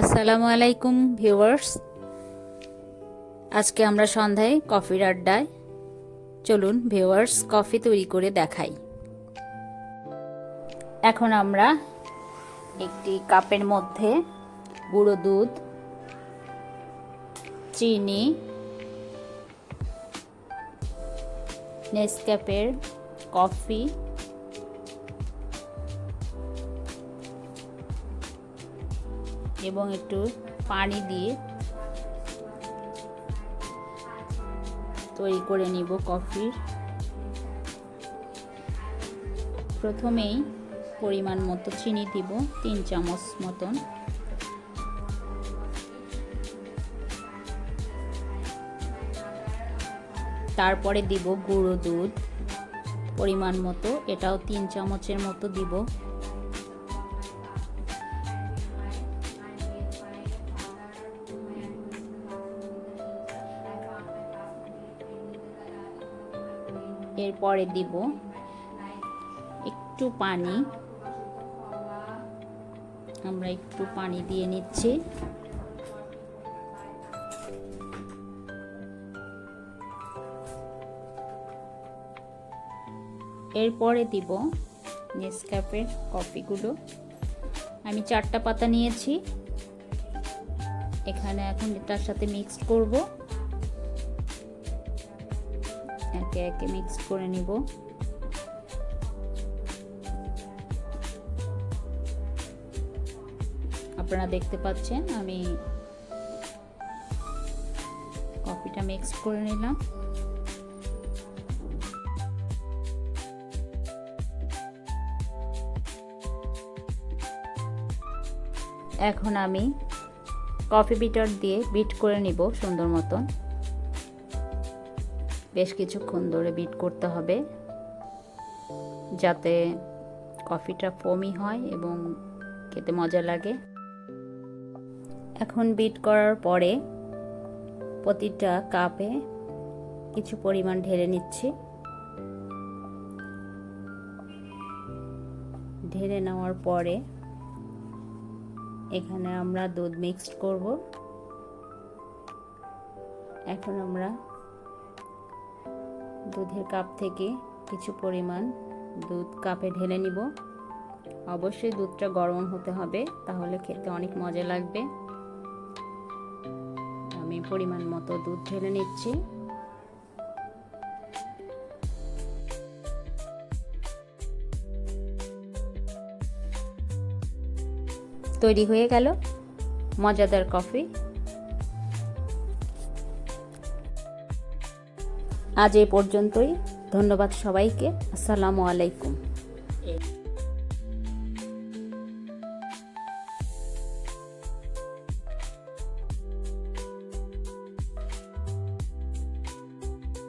আসসালামু আলাইকুম, ভিউয়ার্স। আজকে আমরা সন্ধ্যায় কফির আড্ডায়। চলুন, ভিউয়ার্স, কফি তৈরি করে দেখাই। এখন আমরা একটি কাপের মধ্যে গুঁড়ো দুধ, চিনি নেসক্যাফের কফি এবং একটু পানি দিয়ে তৈরি করে নিব কফির প্রথমেই পরিমাণ মতো চিনি দিব, তিন চামচ মতন। তারপরে দিব গুঁড়ো দুধ। পরিমাণ মতো, এটাও তিন চামচের মতো দিব। এরপরে দিব একটু পানি। আমরা একটু পানি দিয়ে নিচ্ছি। এরপরে দিব নেসক্যাফের কফিগুলো। আমি চারটা পাতা নিয়েছি। এখানে এখন এটার সাথে মিক্স করব। একে একে মিক্স করে নিব। আপনারা দেখতে পাচ্ছেন, আমি কফিটা মিক্স করে নিলাম। এখন আমি কফি বিটার দিয়ে বিট করে নিব সুন্দর মতন। বেশ কিছুক্ষণ ধরে বিট করতে হবে যাতে কফিটা ফোমি হয় এবং খেতে মজা লাগে। এখন বিট করার পরে প্রতিটা কাপে কিছু পরিমাণ ঢেলে নিচ্ছি। ঢেলে নেওয়ার পরে এখানে আমরা দুধ মিক্সড করব। এখন আমরা দুধের কাপ থেকে কিছু পরিমাণ দুধ কাপে ঢেলে নিব। অবশ্যই দুধটা গরম হতে হবে, তাহলে খেতে অনেক মজা লাগবে। আমি পরিমাণ মতো দুধ ঢেলে নিচ্ছি। তৈরি হয়ে গেল মজাদার কফি। আজ এ পর্যন্তই। ধন্যবাদ সবাইকে। আসসালামু আলাইকুম।